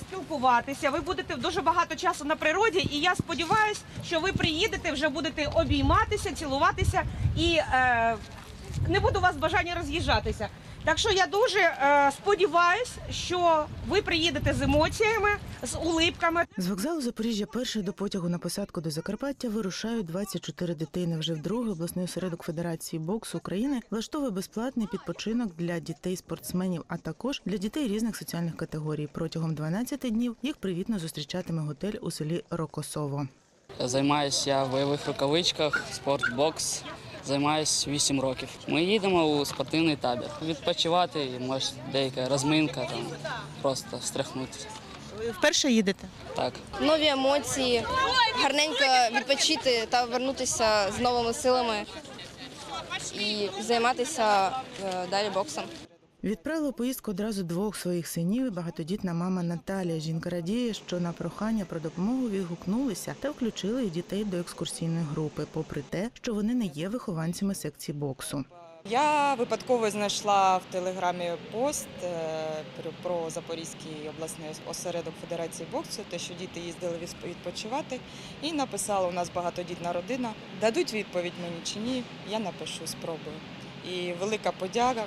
спілкуватися. Ви будете дуже багато часу на природі, і я сподіваюся, що ви приїдете, вже будете обійматися, цілуватися і е, не буде у вас бажання роз'їжджатися. Так що я дуже е, сподіваюся, що ви приїдете з емоціями, з улипками. З вокзалу Запоріжжя перший до потягу на посадку до Закарпаття вирушають 24 дитини. Вже вдруге обласний осередок Федерації боксу України влаштовує безплатний підпочинок для дітей-спортсменів, а також для дітей різних соціальних категорій. Протягом 12 днів їх привітно зустрічатиме готель у селі Рокосово. Займаюся я в бойових рукавичках, спортбокс. Займаюся 8 років. Ми їдемо у спортивний табір. Відпочивати, і, може деяка розминка, там, просто встряхнутися. Ви вперше їдете? Так. нові емоції, гарненько відпочити та повернутися з новими силами і займатися е, далі боксом. Відправила у поїздку одразу двох своїх синів. і Багатодітна мама Наталія. Жінка радіє, що на прохання про допомогу відгукнулися та включили дітей до екскурсійної групи, попри те, що вони не є вихованцями секції боксу. Я випадково знайшла в телеграмі пост е, про- Запорізький обласний осередок Федерації боксу, те, що діти їздили відпочивати, і написала у нас багатодітна родина. Дадуть відповідь мені чи ні, я напишу, спробую. І велика подяка,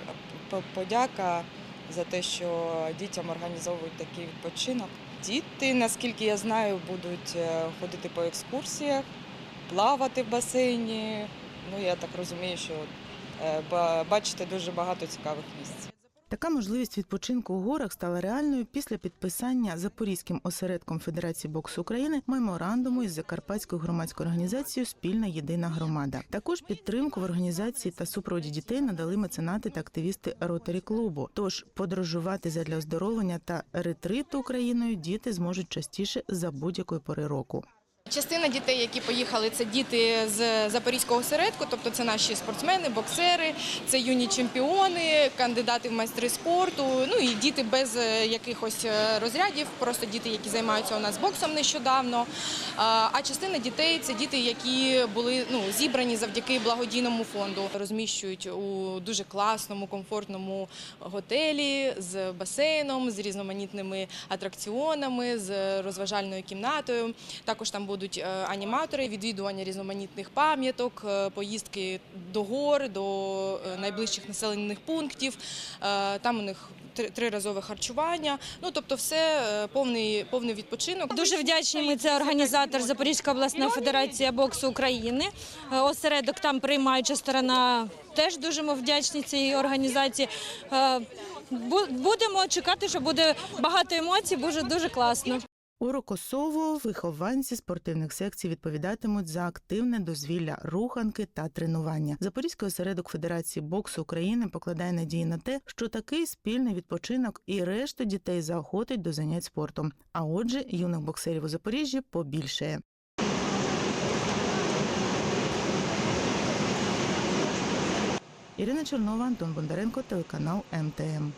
подяка за те, що дітям організовують такий відпочинок. Діти, наскільки я знаю, будуть е, ходити по екскурсіях, плавати в басейні. Ну я так розумію, що е, бачите дуже багато цікавих місць. Така можливість відпочинку у горах стала реальною після підписання Запорізьким осередком Федерації боксу України меморандуму із Закарпатською громадською організацією Спільна єдина громада. Також підтримку в організації та супроводі дітей надали меценати та активісти ротарі клубу. Тож подорожувати задля оздоровлення та ретриту Україною діти зможуть частіше за будь-якої пори року. Частина дітей, які поїхали, це діти з Запорізького осередку, тобто це наші спортсмени, боксери, це юні чемпіони, кандидати в майстри спорту. Ну і діти без е, якихось е, розрядів, просто діти, які займаються у нас боксом нещодавно. А частина дітей це діти, які були ну зібрані завдяки благодійному фонду. Розміщують у дуже класному, комфортному готелі з басейном, з різноманітними атракціонами, з розважальною кімнатою. Також там будуть е, аніматори, відвідування різноманітних пам'яток, е, поїздки до гор, до е, найближчих населених пунктів. Там у них триразове харчування. Ну тобто, все повний повний відпочинок. Дуже вдячні ми. Це організатор Запорізька обласна федерація боксу України. Осередок там приймаюча сторона теж дуже ми вдячні цій організації. Будемо чекати, що буде багато емоцій, буде дуже класно. У Рокосово вихованці спортивних секцій відповідатимуть за активне дозвілля, руханки та тренування. Запорізький осередок Федерації боксу України покладає надії на те, що такий спільний відпочинок і решту дітей заохотить до занять спортом. А отже, юних боксерів у Запоріжжі побільшає. Ірина Чернова, Антон Бондаренко, телеканал МТМ.